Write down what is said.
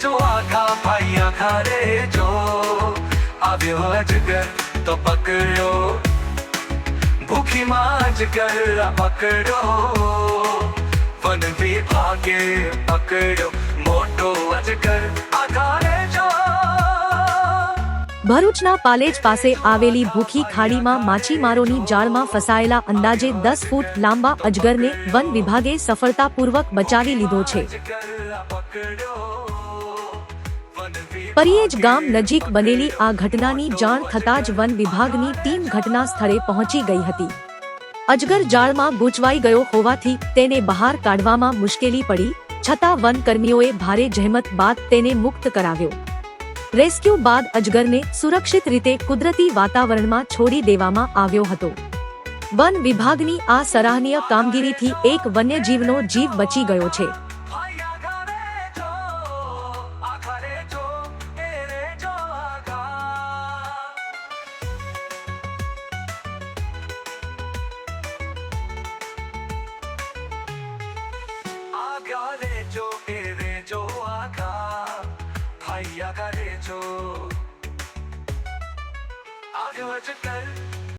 તો વા કા પાયા કરે જો અભિયો હજગે તો પકડો ભૂખી માચ કરા પકડો વન વિભાગે પકડો મોટો અજગર આકારે જો ભરુચના પાલેજ પાસે આવેલી ભૂખી ખાડીમાં માછીમારોની જાળમાં ફસાયેલા અંદાજે 10 ફૂટ લાંબો અજગરને વન વિભાગે સફળતાપૂર્વક બચાવી લીધો છે પકડ્યો પરિયેજ ગામ નજીક બનેલી આ ઘટનાની જાણ થતાં જ વન વિભાગની ટીમ ઘટના સ્થળે પહોંચી ગઈ હતી અજગર જાળમાં ગૂંચવાઈ ગયો હોવાથી તેને બહાર કાઢવામાં મુશ્કેલી પડી છતાં વનકર્મીઓએ ભારે જહેમત બાદ તેને મુક્ત કરાવ્યો રેસ્ક્યુ બાદ અજગરને સુરક્ષિત રીતે કુદરતી વાતાવરણમાં છોડી દેવામાં આવ્યો હતો વન વિભાગની આ સરાહનીય કામગીરીથી એક વન્યજીવનો જીવ બચી ગયો છે রেচো এ রেচো আকা ভাইয়া কা রেচো আগে হচ্ছে কাল